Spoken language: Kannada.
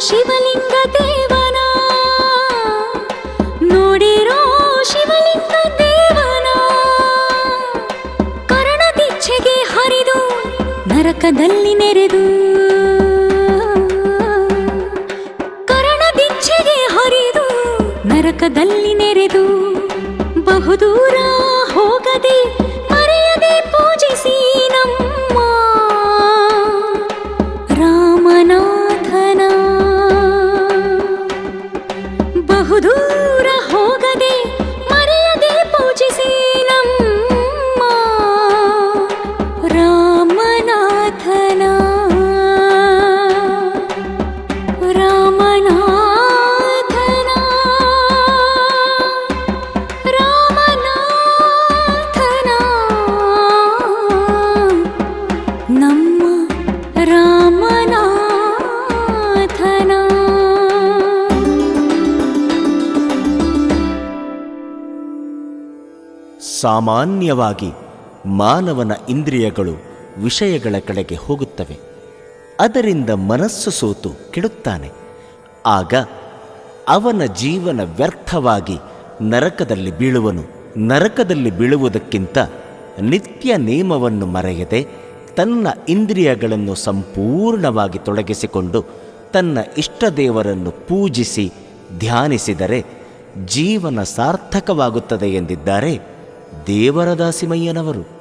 ಶಿವಲಿಂಗ ದೇವನ. ನೋಡಿರೋ ಶಿವಲಿಂಗ ದೇವನ. ಕರಣ ಕರಣದಿಚ್ಛೆಗೆ ಹರಿದು ನರಕದಲ್ಲಿ ನೆರೆದು. ಕರಣದಿಚ್ಛೆಗೆ ಹರಿದು ನರಕದಲ್ಲಿ ನೆರೆದು. ಬಹುದೂರ ಹೋಗದೆ ¡Dudud! ಸಾಮಾನ್ಯವಾಗಿ ಮಾನವನ ಇಂದ್ರಿಯಗಳು ವಿಷಯಗಳ ಕಡೆಗೆ ಹೋಗುತ್ತವೆ. ಅದರಿಂದ ಮನಸ್ಸು ಸೋತು ಕೆಡುತ್ತಾನೆ. ಆಗ ಅವನ ಜೀವನ ವ್ಯರ್ಥವಾಗಿ ನರಕದಲ್ಲಿ ಬೀಳುವನು. ನರಕದಲ್ಲಿ ಬೀಳುವುದಕ್ಕಿಂತ ನಿತ್ಯ ನೇಮವನ್ನು ಮರೆಯದೆ ತನ್ನ ಇಂದ್ರಿಯಗಳನ್ನು ಸಂಪೂರ್ಣವಾಗಿ ತೊಡಗಿಸಿಕೊಂಡು ತನ್ನ ಇಷ್ಟದೇವರನ್ನು ಪೂಜಿಸಿ ಧ್ಯಾನಿಸಿದರೆ ಜೀವನ ಸಾರ್ಥಕವಾಗುತ್ತದೆ ಎಂದಿದ್ದಾರೆ. ದೇವರ ದಾಸಿಮಯ್ಯನವರು